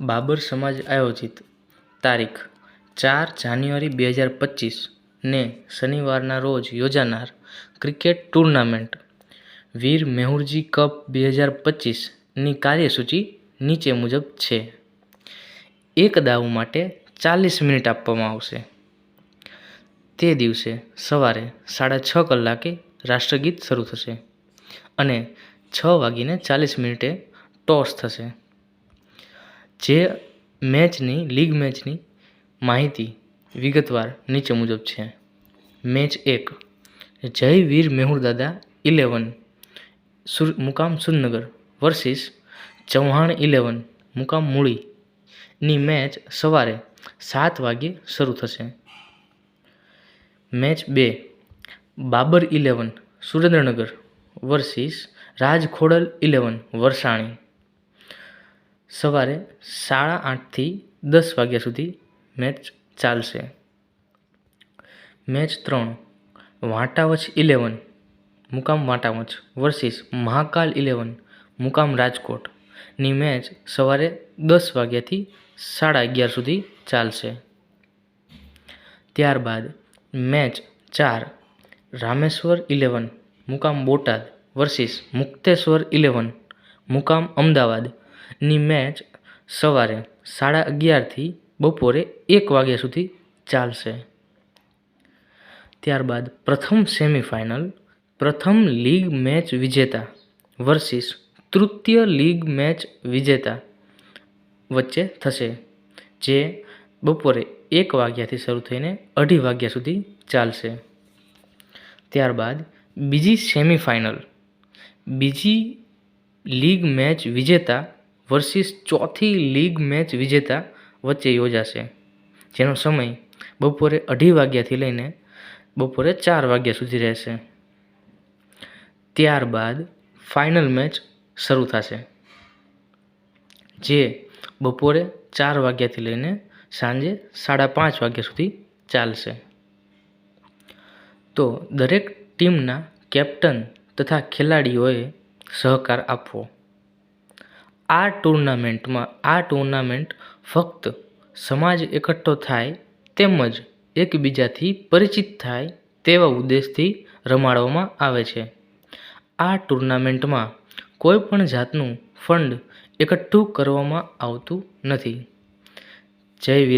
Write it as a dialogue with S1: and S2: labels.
S1: બાબર સમાજ આયોજિત તારીખ ચાર જાન્યુઆરી બે હજાર પચીસ ને શનિવારના રોજ યોજાનાર cricket tournament. Veer Mehurji cup બે હજાર પચીસની કાર્યસૂચિ નીચે મુજબ છે. એક દાવ માટે ચાલીસ મિનિટ આપવામાં આવશે. તે દિવસે સવારે સાડા છ કલાકે રાષ્ટ્રગીત શરૂ થશે અને છ વાગીને ચાલીસ મિનિટે ટોસ થશે. જે મેચની, લીગ મેચની માહિતી વિગતવાર નીચે મુજબ છે. મેચ એક. જય વીર મેહુરદાદા ઇલેવન. સુર, મુકામ સુરનગર વર્સિસ ચૌહાણ ઇલેવન. મુકામ મૂળીની મેચ સવારે સાત વાગ્યે શરૂ થશે. મેચ બે. Babar eleven, Surendranagar versus Raj Khodal eleven, Varsani. સવારે સાડા આઠથી દસ વાગ્યા સુધી મેચ ચાલશે. મેચ ત્રણ, વાંટાવચ ઇલેવન, મુકામ વાંટાવચ વર્સિસ મહાકાલ ઇલેવન, મુકામ રાજકોટની મેચ સવારે દસ વાગ્યાથી સાડા અગિયાર સુધી ચાલશે. ત્યારબાદ મેચ ચાર, રામેશ્વર ઇલેવન, મુકામ બોટાદ વર્સિસ મુક્તેશ્વર ઇલેવન, મુકામ અમદાવાદની મેચ સવારે સાડા અગિયારથી બપોરે એક વાગ્યા સુધી ચાલશે. ત્યારબાદ પ્રથમ સેમિફાઇનલ, પ્રથમ લીગ મેચ વિજેતા વર્સિસ તૃતીય લીગ મેચ વિજેતા વચ્ચે થશે, જે બપોરે એક વાગ્યાથી શરૂ થઈને અઢી વાગ્યા સુધી ચાલશે. ત્યારબાદ બીજી સેમિફાઇનલ, બીજી લીગ મેચ વિજેતા વર્સિસ ચોથી લીગ મેચ વિજેતા વચ્ચે યોજાશે. જેનો સમય બપોરે અઢી વાગ્યાથી લઈને બપોરે ચાર વાગ્યા સુધી રહેશે. ત્યારબાદ ફાઇનલ મેચ શરૂ થશે. જે બપોરે ચાર વાગ્યાથી લઈને સાંજે સાડા પાંચ વાગ્યા સુધી ચાલશે. તો દરેક ટીમના કેપ્ટન તથા ખેલાડીઓએ સહકાર આપવો. આ ટુર્નામેન્ટમાં, આ ટુર્નામેન્ટ ફક્ત સમાજ એકઠો થાય તેમજ એકબીજાથી પરિચિત થાય તેવા ઉદ્દેશથી રમાડવામાં આવે છે. આ ટુર્નામેન્ટમાં કોઈપણ જાતનું ફંડ એકઠું કરવામાં આવતું નથી. જય વીર